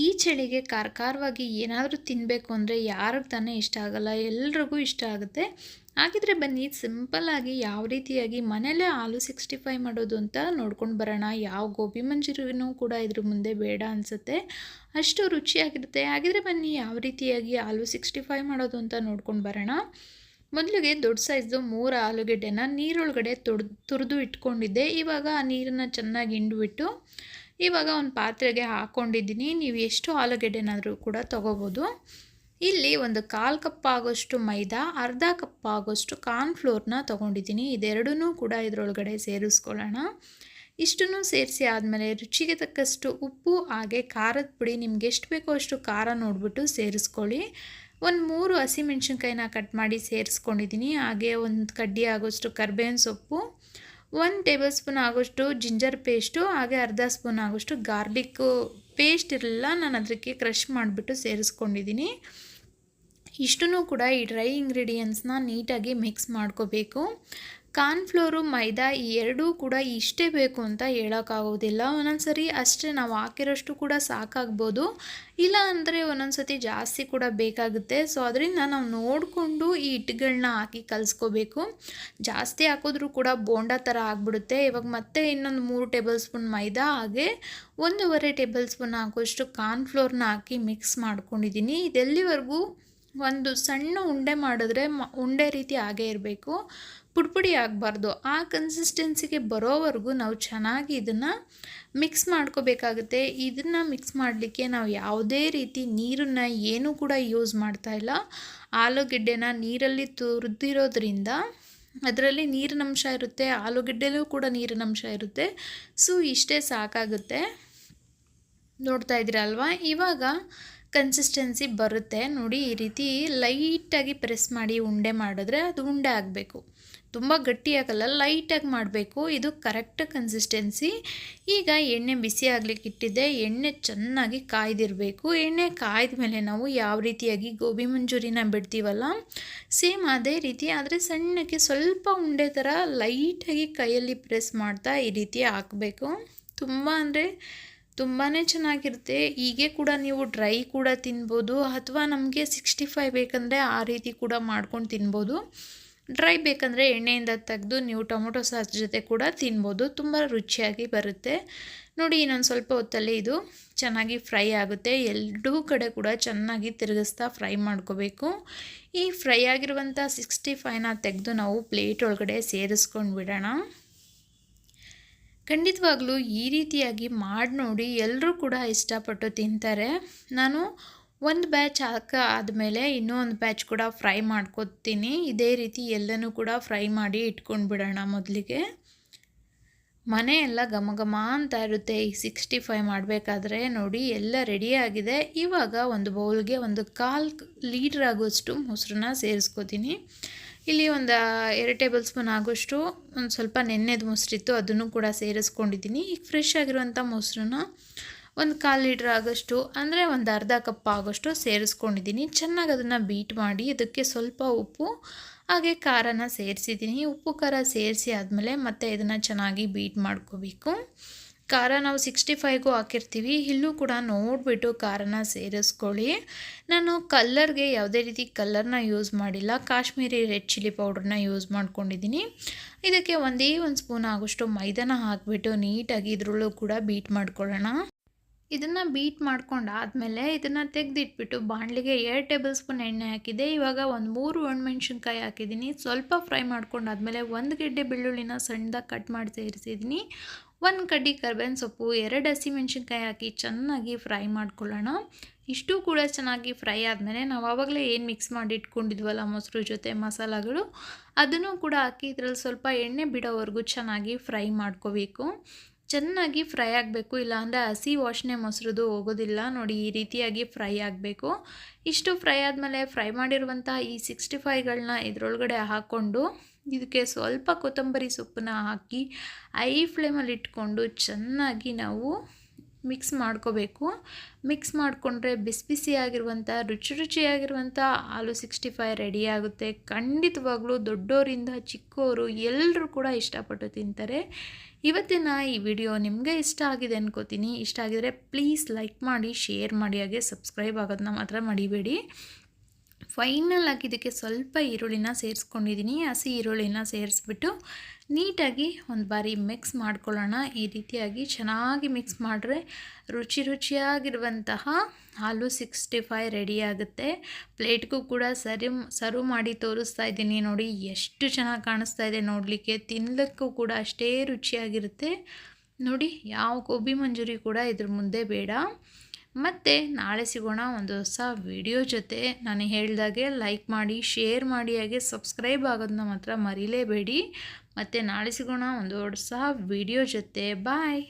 ಈ ಚಳಿಗೆ ಕಾರ್ಕಾರವಾಗಿ ಏನಾದರೂ ತಿನ್ನಬೇಕು ಅಂದರೆ ಯಾರಿಗೆ ತಾನೇ ಇಷ್ಟ ಆಗಲ್ಲ, ಎಲ್ರಿಗೂ ಇಷ್ಟ ಆಗುತ್ತೆ. ಹಾಗಿದ್ರೆ ಬನ್ನಿ ಸಿಂಪಲ್ಲಾಗಿ ಯಾವ ರೀತಿಯಾಗಿ ಮನೇಲೇ ಆಲೂ ಸಿಕ್ಸ್ಟಿ ಫೈ ಮಾಡೋದು ಅಂತ ನೋಡ್ಕೊಂಡು ಬರೋಣ. ಯಾವ ಗೋಬಿ ಮಂಚೂರಿನೂ ಕೂಡ ಇದ್ರ ಮುಂದೆ ಬೇಡ ಅನಿಸುತ್ತೆ. ಅಷ್ಟು ರುಚಿಯಾಗಿರುತ್ತೆ. ಹಾಗಿದ್ರೆ ಬನ್ನಿ, ಯಾವ ರೀತಿಯಾಗಿ ಆಲೂ ಸಿಕ್ಸ್ಟಿ ಫೈ ಮಾಡೋದು ಅಂತ ನೋಡ್ಕೊಂಡು ಬರೋಣ. ಮೊದಲಿಗೆ ದೊಡ್ಡ ಸೈಜ್ದು ಮೂರು ಆಲೂಗೆಡ್ಡೆನ ನೀರೊಳಗಡೆ ತೊಡ್, ತುರಿದು ಇಟ್ಕೊಂಡಿದ್ದೆ. ಇವಾಗ ಆ ನೀರನ್ನು ಚೆನ್ನಾಗಿ ಹಿಂಡ್ಬಿಟ್ಟು ಇವಾಗ ಒಂದು ಪಾತ್ರೆಗೆ ಹಾಕ್ಕೊಂಡಿದ್ದೀನಿ ನೀವು ಎಷ್ಟು ಆಲೂಗೆಡ್ಡೆನಾದರೂ ಕೂಡ ತೊಗೋಬೋದು. ಇಲ್ಲಿ ಒಂದು ಕಾಲು ಕಪ್ ಆಗೋಷ್ಟು ಮೈದಾ, ಅರ್ಧ ಕಪ್ ಆಗೋಷ್ಟು ಕಾರ್ನ್ಫ್ಲೋರ್ನ ತೊಗೊಂಡಿದ್ದೀನಿ. ಇದೆರಡೂ ಕೂಡ ಇದರೊಳಗಡೆ ಸೇರಿಸ್ಕೊಳ್ಳೋಣ. ಇಷ್ಟನ್ನು ಸೇರಿಸಿ ಆದಮೇಲೆ ರುಚಿಗೆ ತಕ್ಕಷ್ಟು ಉಪ್ಪು, ಹಾಗೆ ಖಾರದ ಪುಡಿ, ನಿಮ್ಗೆ ಎಷ್ಟು ಬೇಕೋ ಅಷ್ಟು ಖಾರ ನೋಡಿಬಿಟ್ಟು ಸೇರಿಸ್ಕೊಳ್ಳಿ. ಒಂದು ಮೂರು ಹಸಿಮೆಣ್ಸಿನ್ಕಾಯಿನ ಕಟ್ ಮಾಡಿ ಸೇರಿಸ್ಕೊಂಡಿದ್ದೀನಿ. ಹಾಗೆ ಒಂದು ಕಡ್ಡಿ ಆಗೋಷ್ಟು ಕರ್ಬೇವಿನ ಸೊಪ್ಪು ಒಂದು ಟೇಬಲ್ ಸ್ಪೂನ್ ಆಗೋಷ್ಟು ಜಿಂಜರ್ ಪೇಸ್ಟು, ಹಾಗೆ ಅರ್ಧ ಸ್ಪೂನ್ ಆಗೋಷ್ಟು ಗಾರ್ಲಿಕ್ಕು ಪೇಸ್ಟ್ ಇರಲಿಲ್ಲ. ನಾನು ಅದಕ್ಕೆ ಕ್ರಷ್ ಮಾಡಿಬಿಟ್ಟು ಸೇರಿಸ್ಕೊಂಡಿದ್ದೀನಿ. ಇಷ್ಟೂ ಕೂಡ ಈ ಡ್ರೈ ಇಂಗ್ರೀಡಿಯೆಂಟ್ಸ್ನ ನೀಟಾಗಿ ಮಿಕ್ಸ್ ಮಾಡ್ಕೋಬೇಕು. ಕಾರ್ನ್ಫ್ಲೋರು, ಮೈದಾ ಈ ಎರಡೂ ಕೂಡ ಇಷ್ಟೇ ಬೇಕು ಅಂತ ಹೇಳೋಕ್ಕಾಗೋದಿಲ್ಲ. ಒಂದೊಂದು ಸರಿ ಅಷ್ಟೇ ನಾವು ಹಾಕಿರೋಷ್ಟು ಕೂಡ ಸಾಕಾಗ್ಬೋದು. ಇಲ್ಲ ಅಂದರೆ ಒಂದೊಂದು ಸತಿ ಜಾಸ್ತಿ ಕೂಡ ಬೇಕಾಗುತ್ತೆ. ಸೊ, ಅದರಿಂದ ನಾವು ನೋಡಿಕೊಂಡು ಈ ಹಿಟ್ಟುಗಳನ್ನ ಹಾಕಿ ಕಲಿಸ್ಕೋಬೇಕು. ಜಾಸ್ತಿ ಹಾಕಿದ್ರೂ ಕೂಡ ಬೋಂಡ ಥರ ಆಗಿಬಿಡುತ್ತೆ. ಇವಾಗ ಮತ್ತೆ ಇನ್ನೊಂದು ಮೂರು ಟೇಬಲ್ ಸ್ಪೂನ್ ಮೈದಾ, ಹಾಗೆ ಒಂದೂವರೆ ಟೇಬಲ್ ಸ್ಪೂನ್ ಹಾಕೋಷ್ಟು ಕಾರ್ನ್ಫ್ಲೋರ್ನ ಹಾಕಿ ಮಿಕ್ಸ್ ಮಾಡ್ಕೊಂಡಿದ್ದೀನಿ. ಇದೆಲ್ಲಿವರೆಗೂ ಒಂದು ಸಣ್ಣ ಉಂಡೆ ಮಾಡಿದ್ರೆ ಮ, ಉಂಡೆ ರೀತಿ ಆಗೇ ಇರಬೇಕು. ಪುಡಿಪುಡಿ ಆಗಬಾರ್ದು. ಆ ಕನ್ಸಿಸ್ಟೆನ್ಸಿಗೆ ಬರೋವರೆಗೂ ನಾವು ಚೆನ್ನಾಗಿ ಇದನ್ನು ಮಿಕ್ಸ್ ಮಾಡ್ಕೋಬೇಕಾಗುತ್ತೆ. ಇದನ್ನು ಮಿಕ್ಸ್ ಮಾಡಲಿಕ್ಕೆ ನಾವು ಯಾವುದೇ ರೀತಿ ನೀರನ್ನು ಏನೂ ಕೂಡ ಯೂಸ್ ಮಾಡ್ತಾ ಇಲ್ಲ. ಆಲೂಗೆಡ್ಡೆನ ನೀರಲ್ಲಿ ತುರಿದಿರೋದ್ರಿಂದ ಅದರಲ್ಲಿ ನೀರಿನಂಶ ಇರುತ್ತೆ. ಆಲೂಗೆಡ್ಡೆಲೂ ಕೂಡ ನೀರಿನಂಶ ಇರುತ್ತೆ. ಸೊ, ಇಷ್ಟೇ ಸಾಕಾಗುತ್ತೆ. ನೋಡ್ತಾ ಇದ್ದೀರಲ್ವಾ? ಇವಾಗ ಕನ್ಸಿಸ್ಟೆನ್ಸಿ ಬರುತ್ತೆ. ನೋಡಿ ಈ ರೀತಿ ಲೈಟಾಗಿ ಪ್ರೆಸ್ ಮಾಡಿ ಉಂಡೆ ಮಾಡಿದ್ರೆ ಅದು ಉಂಡೆ ಆಗಬೇಕು. ತುಂಬ ಗಟ್ಟಿಯಾಗಲ್ಲ ಲೈಟಾಗಿ ಮಾಡಬೇಕು. ಇದು ಕರೆಕ್ಟ್ ಕನ್ಸಿಸ್ಟೆನ್ಸಿ ಈಗ ಎಣ್ಣೆ ಬಿಸಿ ಆಗಲಿಕ್ಕೆ ಇಟ್ಟಿದ್ದೆ. ಎಣ್ಣೆ ಚೆನ್ನಾಗಿ ಕಾಯ್ದಿರಬೇಕು. ಎಣ್ಣೆ ಕಾಯ್ದ ಮೇಲೆ ನಾವು ಯಾವ ರೀತಿಯಾಗಿ ಗೋಬಿ ಮಂಚೂರಿನ ಬಿಡ್ತೀವಲ್ಲ, ಸೇಮ್ ಅದೇ ರೀತಿ, ಆದರೆ ಸಣ್ಣಕ್ಕೆ ಸ್ವಲ್ಪ ಉಂಡೆ ಥರ ಲೈಟಾಗಿ ಕೈಯಲ್ಲಿ ಪ್ರೆಸ್ ಮಾಡ್ತಾ ಈ ರೀತಿ ಹಾಕಬೇಕು. ತುಂಬ ಅಂದರೆ ತುಂಬಾ ಚೆನ್ನಾಗಿರುತ್ತೆ. ಹೀಗೆ ಕೂಡ ನೀವು ಡ್ರೈ ಕೂಡ ತಿನ್ಬೋದು ಅಥವಾ ನಮಗೆ ಸಿಕ್ಸ್ಟಿ ಫೈವ್ ಬೇಕಂದರೆ ಆ ರೀತಿ ಕೂಡ ಮಾಡ್ಕೊಂಡು ತಿನ್ಬೋದು. ಡ್ರೈ ಬೇಕಂದರೆ ಎಣ್ಣೆಯಿಂದ ತೆಗೆದು ನೀವು ಟೊಮೊಟೊ ಸಾಸ್ ಜೊತೆ ಕೂಡ ತಿನ್ಬೋದು. ತುಂಬ ರುಚಿಯಾಗಿ ಬರುತ್ತೆ. ನೋಡಿ, ಇನ್ನೊಂದು ಸ್ವಲ್ಪ ಹೊತ್ತಲ್ಲಿ ಇದು ಚೆನ್ನಾಗಿ ಫ್ರೈ ಆಗುತ್ತೆ. ಎರಡೂ ಕಡೆ ಕೂಡ ಚೆನ್ನಾಗಿ ತಿರುಗಿಸ್ತಾ ಫ್ರೈ ಮಾಡ್ಕೋಬೇಕು. ಈ ಫ್ರೈ ಆಗಿರುವಂಥ ಸಿಕ್ಸ್ಟಿ ಫೈವ್ನ ತೆಗೆದು ನಾವು ಪ್ಲೇಟ್ ಒಳಗಡೆ ಸೇರಿಸ್ಕೊಂಡು ಬಿಡೋಣ. ಖಂಡಿತವಾಗ್ಲೂ ಈ ರೀತಿಯಾಗಿ ಮಾಡಿ ನೋಡಿ ಎಲ್ಲರೂ ಕೂಡ ಇಷ್ಟಪಟ್ಟು ತಿಂತಾರೆ. ನಾನು ಒಂದು ಬ್ಯಾಚ್ ಹಾಕ ಆದಮೇಲೆ ಇನ್ನೂ ಒಂದು ಬ್ಯಾಚ್ ಕೂಡ ಫ್ರೈ ಮಾಡ್ಕೊತೀನಿ. ಇದೇ ರೀತಿ ಎಲ್ಲನೂ ಕೂಡ ಫ್ರೈ ಮಾಡಿ ಇಟ್ಕೊಂಡು ಬಿಡೋಣ ಮೊದಲಿಗೆ. ಮನೆ ಎಲ್ಲ ಘಮ ಘಮ ಅಂತ ಇರುತ್ತೆ. ಈ ಸಿಕ್ಸ್ಟಿ ಫೈವ್ ಮಾಡಬೇಕಾದ್ರೆ ನೋಡಿ ಎಲ್ಲ ರೆಡಿಯಾಗಿದೆ ಇವಾಗ ಒಂದು ಬೌಲ್ಗೆ ಒಂದು ಕಾಲು ಲೀಟ್ರ್ ಆಗೋಷ್ಟು ಮೊಸರನ್ನ ಸೇರಿಸ್ಕೋತೀನಿ. ಇಲ್ಲಿ ಒಂದು ಎರಡು ಟೇಬಲ್ ಸ್ಪೂನ್ ಆಗೋಷ್ಟು ಒಂದು ಸ್ವಲ್ಪ ನೆನ್ನೆದು ಮೊಸರಿತ್ತು, ಅದನ್ನು ಕೂಡ ಸೇರಿಸ್ಕೊಂಡಿದ್ದೀನಿ. ಈಗ ಫ್ರೆಶ್ ಆಗಿರುವಂಥ ಮೊಸರನ್ನ ಒಂದು ಕಾಲು ಲೀಟ್ರ್ ಆಗೋಷ್ಟು, ಅಂದರೆ ಒಂದು ಅರ್ಧ ಕಪ್ ಆಗೋಷ್ಟು ಸೇರಿಸ್ಕೊಂಡಿದ್ದೀನಿ. ಚೆನ್ನಾಗಿ ಅದನ್ನು ಬೀಟ್ ಮಾಡಿ ಅದಕ್ಕೆ ಸ್ವಲ್ಪ ಉಪ್ಪು, ಹಾಗೆ ಖಾರನ ಸೇರಿಸಿದ್ದೀನಿ. ಉಪ್ಪು ಖಾರ ಸೇರಿಸಿ ಆದಮೇಲೆ ಮತ್ತೆ ಇದನ್ನು ಚೆನ್ನಾಗಿ ಬೀಟ್ ಮಾಡ್ಕೋಬೇಕು. ಖಾರ ನಾವು ಸಿಕ್ಸ್ಟಿ ಫೈವ್ಗೂ ಹಾಕಿರ್ತೀವಿ. ಇಲ್ಲೂ ಕೂಡ ನೋಡಿಬಿಟ್ಟು ಖಾರನ ಸೇರಿಸ್ಕೊಳ್ಳಿ. ನಾನು ಕಲ್ಲರ್ಗೆ ಯಾವುದೇ ರೀತಿ ಕಲ್ಲರ್ನ ಯೂಸ್ ಮಾಡಿಲ್ಲ. ಕಾಶ್ಮೀರಿ ರೆಡ್ ಚಿಲ್ಲಿ ಪೌಡ್ರನ್ನ ಯೂಸ್ ಮಾಡ್ಕೊಂಡಿದ್ದೀನಿ. ಇದಕ್ಕೆ ಒಂದೇ ಒಂದು ಸ್ಪೂನ್ ಆಗೋಷ್ಟು ಮೈದಾನ ಹಾಕಿಬಿಟ್ಟು ನೀಟಾಗಿ ಇದರಲ್ಲೂ ಕೂಡ ಬೀಟ್ ಮಾಡ್ಕೊಳ್ಳೋಣ. ಇದನ್ನು ಬೀಟ್ ಮಾಡ್ಕೊಂಡು ಆದಮೇಲೆ ಇದನ್ನು ತೆಗೆದಿಟ್ಬಿಟ್ಟು ಬಾಣಲಿಗೆ ಎರಡು ಟೇಬಲ್ ಸ್ಪೂನ್ ಎಣ್ಣೆ ಹಾಕಿದೆ. ಇವಾಗ ಒಂದು ಮೂರು ಒಣಮೆಣ್ಸಿನ್ಕಾಯಿ ಹಾಕಿದ್ದೀನಿ ಸ್ವಲ್ಪ ಫ್ರೈ ಮಾಡ್ಕೊಂಡಾದಮೇಲೆ ಒಂದು ಗೆಡ್ಡೆ ಬೆಳ್ಳುಳ್ಳಿನ ಸಣ್ಣದಾಗಿ ಕಟ್ ಮಾಡಿ ಸೇರಿಸಿದ್ದೀನಿ ಒಂದು ಕಡ್ಡಿ ಕರ್ಬೇವಿನ ಸೊಪ್ಪು, ಎರಡು ಹಸಿಮೆಣ್ಸಿನ್ಕಾಯಿ ಹಾಕಿ ಚೆನ್ನಾಗಿ ಫ್ರೈ ಮಾಡ್ಕೊಳ್ಳೋಣ. ಇಷ್ಟು ಕೂಡ ಚೆನ್ನಾಗಿ ಫ್ರೈ ಆದಮೇಲೆ ನಾವು ಆವಾಗಲೇ ಏನು ಮಿಕ್ಸ್ ಮಾಡಿ ಇಟ್ಕೊಂಡಿದ್ವಲ್ಲ ಮೊಸರು ಜೊತೆ ಮಸಾಲಗಳು, ಅದನ್ನು ಕೂಡ ಹಾಕಿ ಇದರಲ್ಲಿ ಸ್ವಲ್ಪ ಎಣ್ಣೆ ಬಿಡೋವರೆಗೂ ಚೆನ್ನಾಗಿ ಫ್ರೈ ಮಾಡ್ಕೋಬೇಕು. ಚೆನ್ನಾಗಿ ಫ್ರೈ ಆಗಬೇಕು, ಇಲ್ಲಾಂದರೆ ಹಸಿ ವಾಸನೆ ಮೊಸರುದು ಹೋಗೋದಿಲ್ಲ. ನೋಡಿ, ಈ ರೀತಿಯಾಗಿ ಫ್ರೈ ಆಗಬೇಕು. ಇಷ್ಟು ಫ್ರೈ ಆದಮೇಲೆ ಫ್ರೈ ಮಾಡಿರುವಂಥ ಈ ಸಿಕ್ಸ್ಟಿ ಫೈವ್ಗಳನ್ನ ಇದರೊಳಗಡೆ ಹಾಕ್ಕೊಂಡು ಇದಕ್ಕೆ ಸ್ವಲ್ಪ ಕೊತ್ತಂಬರಿ ಸೊಪ್ಪನ್ನ ಹಾಕಿ ಐ ಫ್ಲೇಮಲ್ಲಿ ಇಟ್ಕೊಂಡು ಚೆನ್ನಾಗಿ ನಾವು ಮಿಕ್ಸ್ ಮಾಡ್ಕೋಬೇಕು. ಮಿಕ್ಸ್ ಮಾಡಿಕೊಂಡ್ರೆ ಬಿಸಿ ಬಿಸಿಯಾಗಿರುವಂಥ, ರುಚಿ ರುಚಿಯಾಗಿರುವಂಥ ಆಲೂ ಸಿಕ್ಸ್ಟಿ ಫೈವ್ ರೆಡಿ ಆಗುತ್ತೆ. ಖಂಡಿತವಾಗ್ಲೂ ದೊಡ್ಡೋರಿಂದ ಚಿಕ್ಕೋರು ಎಲ್ಲರೂ ಕೂಡ ಇಷ್ಟಪಟ್ಟು ತಿಂತಾರೆ. ಇವತ್ತಿನ ಈ ವಿಡಿಯೋ ನಿಮಗೆ ಇಷ್ಟ ಆಗಿದೆ ಅನ್ಕೋತೀನಿ. ಇಷ್ಟ ಆಗಿದರೆ ಪ್ಲೀಸ್ ಲೈಕ್ ಮಾಡಿ, ಶೇರ್ ಮಾಡಿ, ಹಾಗೆ ಸಬ್ಸ್ಕ್ರೈಬ್ ಆಗೋದನ್ನ ಮಾತ್ರ ಮಡಿಬೇಡಿ ಫೈನಲ್ ಆಗಿ ಇದಕ್ಕೆ ಸ್ವಲ್ಪ ಈರುಳ್ಳಿನ ಸೇರಿಸ್ಕೊಂಡಿದ್ದೀನಿ. ಹಸಿ ಈರುಳ್ಳಿನ ಸೇರಿಸ್ಬಿಟ್ಟು ನೀಟಾಗಿ ಒಂದು ಬಾರಿ ಮಿಕ್ಸ್ ಮಾಡ್ಕೊಳ್ಳೋಣ. ಈ ರೀತಿಯಾಗಿ ಚೆನ್ನಾಗಿ ಮಿಕ್ಸ್ ಮಾಡಿದ್ರೆ ರುಚಿ ರುಚಿಯಾಗಿರುವಂತಹ ಆಲೂ ಸಿಕ್ಸ್ಟಿ ಫೈ ರೆಡಿ ಆಗುತ್ತೆ. ಪ್ಲೇಟ್ಗೂ ಕೂಡ ಸರಿ ಸರ್ವ್ ಮಾಡಿ ತೋರಿಸ್ತಾ ಇದ್ದೀನಿ ನೋಡಿ. ಎಷ್ಟು ಚೆನ್ನಾಗಿ ಕಾಣಿಸ್ತಾ ಇದೆ ನೋಡಲಿಕ್ಕೆ. ತಿನ್ನಲಿಕ್ಕೂ ಕೂಡ ಅಷ್ಟೇ ರುಚಿಯಾಗಿರುತ್ತೆ. ನೋಡಿ, ಯಾವ ಗೋಬಿ ಮಂಜೂರಿ ಕೂಡ ಇದ್ರ ಮುಂದೆ ಬೇಡ. ಮತ್ತು ನಾಳೆ ಸಿಗೋಣ ಒಂದು ಹೊಸ ವಿಡಿಯೋ ಜೊತೆ. ನಾನು ಹೇಳಿದಾಗೆ ಲೈಕ್ ಮಾಡಿ ಶೇರ್ ಮಾಡಿ, ಹಾಗೆ ಸಬ್ಸ್ಕ್ರೈಬ್ ಆಗೋದನ್ನ ಮಾತ್ರ ಮರಿಲೇಬೇಡಿ. ಮತ್ತು ನಾಳೆ ಸಿಗೋಣ ಒಂದು ಹೊಸ ವಿಡಿಯೋ ಜೊತೆ. ಬಾಯ್